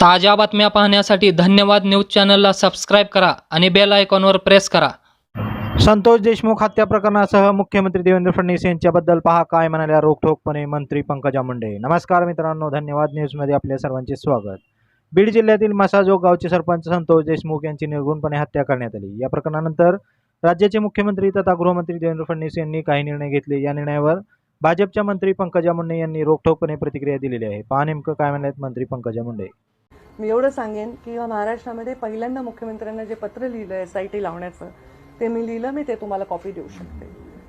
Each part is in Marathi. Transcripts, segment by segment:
ताज्या बातम्या पाहण्यासाठी धन्यवाद न्यूज चॅनलला सबस्क्राईब करा आणि बेल आयकॉनवर प्रेस करा. संतोष देशमुख हत्या प्रकरणासह मुख्यमंत्री देवेंद्र फडणवीस यांच्याबद्दल पहा काय म्हणाल्या रोखठोकपणे मंत्री पंकजा मुंडे. नमस्कार मित्रांनो धन्यवाद न्यूजमध्ये आपल्या सर्वांचे स्वागत. बीड जिल्ह्यातील मसाजोग गावचे सरपंच संतोष देशमुख यांची निर्गुणपणे हत्या करण्यात आली. या प्रकरणानंतर राज्याचे मुख्यमंत्री तथा गृहमंत्री देवेंद्र फडणवीस यांनी काही निर्णय घेतले. या निर्णयावर भाजपच्या मंत्री पंकजा मुंडे यांनी रोखठोकपणे प्रतिक्रिया दिलेली आहे. पहा नेमकं काय म्हणालेत मंत्री पंकजा मुंडे. मी एवढं सांगेन की महाराष्ट्रामध्ये पहिल्यांदा मुख्यमंत्र्यांना जे पत्र लिहिलं एस आय टी लावण्याचं ते मी लिहिलं मी ते तुम्हाला कॉपी देऊ शकते.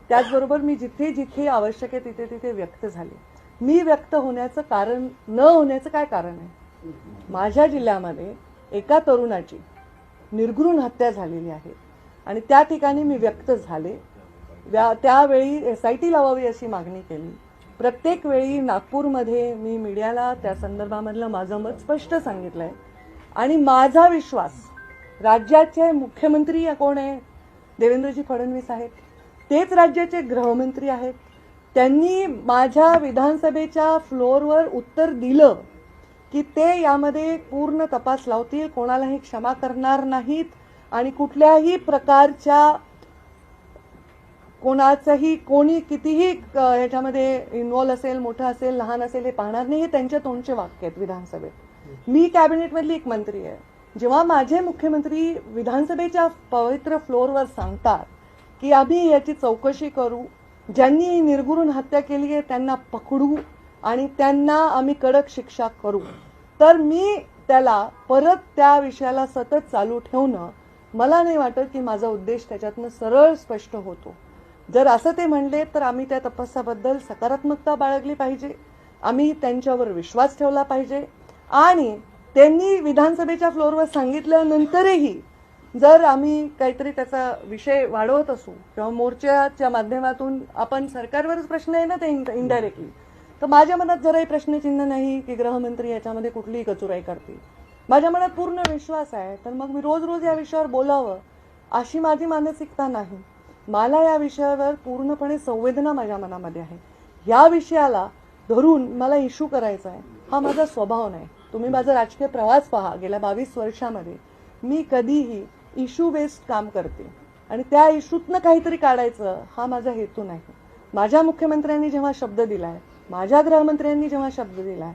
त्याचबरोबर मी जिथे जिथे आवश्यक आहे तिथे तिथे व्यक्त झाले. मी व्यक्त होण्याचं कारण न होण्याचं काय कारण आहे? माझ्या जिल्ह्यामध्ये एका तरुणाची निर्घृण हत्या झालेली आहे आणि त्या ठिकाणी मी व्यक्त झाले. व्या त्यावेळी एस आय टी लावावी अशी मागणी केली. प्रत्येक वेळी नागपूरमध्ये मी मीडियाला त्या संदर्भामधलं माझं मत स्पष्ट सांगितलं आहे आणि माझा विश्वास राज्याचे मुख्यमंत्री कोण आहे? देवेंद्रजी फडणवीस आहेत. तेच राज्याचे गृहमंत्री आहेत. त्यांनी माझ्या विधानसभेच्या फ्लोअरवर उत्तर दिलं की ते यामध्ये पूर्ण तपास लावतील कोणालाही क्षमा करणार नाहीत आणि कुठल्याही प्रकारच्या कोणाचंही कोणी कितीही ह्याच्यामध्ये इन्व्हॉल्व असेल मोठं असेल लहान असेल हे पाहणार नाही हे त्यांच्या तोंडचे वाक्य आहेत विधानसभेत. मी कॅबिनेटमधली एक मंत्री आहे. जेव्हा माझे मुख्यमंत्री विधानसभेच्या पवित्र फ्लोअरवर सांगतात की आम्ही याची चौकशी करू ज्यांनी निर्गुरून हत्या केली आहे त्यांना पकडू आणि त्यांना आम्ही कडक शिक्षा करू तर मी त्याला परत त्या विषयाला सतत चालू ठेवणं मला नाही वाटत की माझा उद्देश त्याच्यातनं सरळ स्पष्ट होतो. जर असं ते म्हणले तर आम्ही त्या तपासाबद्दल सकारात्मकता बाळगली पाहिजे. आम्ही त्यांच्यावर विश्वास ठेवला पाहिजे. आणि त्यांनी विधानसभेच्या फ्लोअरवर सांगितल्यानंतरही जर आम्ही काहीतरी त्याचा विषय वाढवत असू किंवा मोर्चाच्या माध्यमातून आपण सरकारवरच प्रश्न आहे ना ते इनडायरेक्टली तर माझ्या मनात जराही प्रश्नचिन्ह नाही की गृहमंत्री याच्यामध्ये कुठलीही कचुराई करतील. माझ्या मनात पूर्ण विश्वास आहे तर मग मी रोज रोज या विषयावर बोलावं अशी माझी मानसिकता नाही. मला या विषयावर पूर्णपणे संवेदना माझ्या मनामध्ये आहे. या विषयाला धरून मला इश्यू करायचा आहे हा माझा स्वभाव नाही. तुम्ही माझा राजकीय प्रवास पहा. गेल्या बावीस वर्षामध्ये मी कधीही इश्यू बेस्ड काम करते आणि त्या इश्यूतनं काहीतरी काढायचं हा माझा हेतू नाही. माझ्या मुख्यमंत्र्यांनी जेव्हा शब्द दिलाय माझ्या गृहमंत्र्यांनी जेव्हा शब्द दिला आहे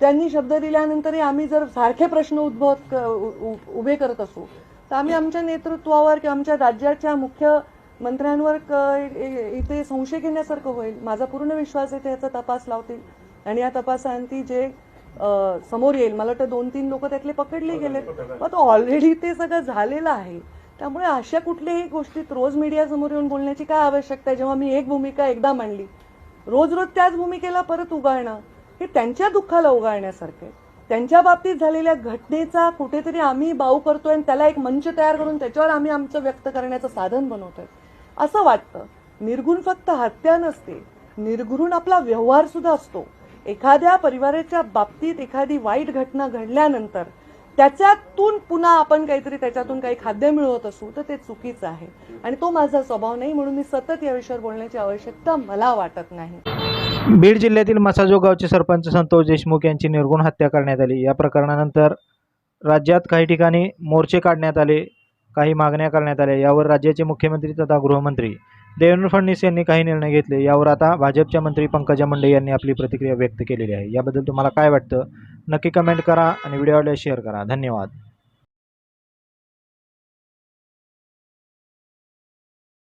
त्यांनी शब्द दिल्यानंतरही आम्ही जर सारखे प्रश्न उद्भवत क- उ- उ- उभे करत असू तर आम्ही आमच्या नेतृत्वावर किंवा आमच्या राज्याच्या मुख्य मंत्र्यांवर क- इथे संशय घेण्यासारखं होईल. माझा पूर्ण विश्वास आहे ते याचा तपास लावतील. आणि या तपासांती जे समोर येईल मला वाटतं दोन तीन लोक त्यातले पकडले गेले मग ऑलरेडी ते सगळं झालेलं आहे. त्यामुळे अशा कुठल्याही गोष्टीत रोज मीडिया समोर येऊन बोलण्याची काय आवश्यकता आहे? जेव्हा मी एक भूमिका एकदा मांडली रोज रोज त्याच भूमिकेला परत उगाळणं हे त्यांच्या दुःखाला उगाळण्यासारखं आहे. त्यांच्या बाबतीत झालेल्या घटनेचा कुठेतरी आम्ही बाऊ करतोय आणि त्याला एक मंच तयार करून त्याच्यावर आम्ही आमचं व्यक्त करण्याचं साधन बनवतोय. असं वाटतं. निर्गुण फक्त हत्या नसते. निर्गुण आपला व्यवहार सुद्धा असतो. एखाद्या परिवाराच्या बाबतीत एखादी वाईट घटना घडल्यानंतर त्याच्यातून पुन्हा आपण काहीतरी त्याच्यातून काही खाद्य मिळवत असू तर ते चुकीचं आहे. आणि तो माझा स्वभाव नाही म्हणून मी सतत या विषयावर बोलण्याची आवश्यकता मला वाटत नाही. बीड जिल्ह्यातील मसाजो गावचे सरपंच संतोष देशमुख यांची निर्गुण हत्या करण्यात आली. या प्रकरणानंतर राज्यात काही ठिकाणी मोर्चे काढण्यात आले. काही मागण्या करण्यात आल्या. यावर राज्याचे मुख्यमंत्री तथा गृहमंत्री देवेंद्र फडणवीस यांनी काही निर्णय घेतले. यावर आता भाजपच्या मंत्री पंकजा मुंडे यांनी आपली प्रतिक्रिया व्यक्त केलेली आहे. याबद्दल तुम्हाला काय वाटतं? नक्की कमेंट करा आणि व्हिडिओला शेअर करा. धन्यवाद.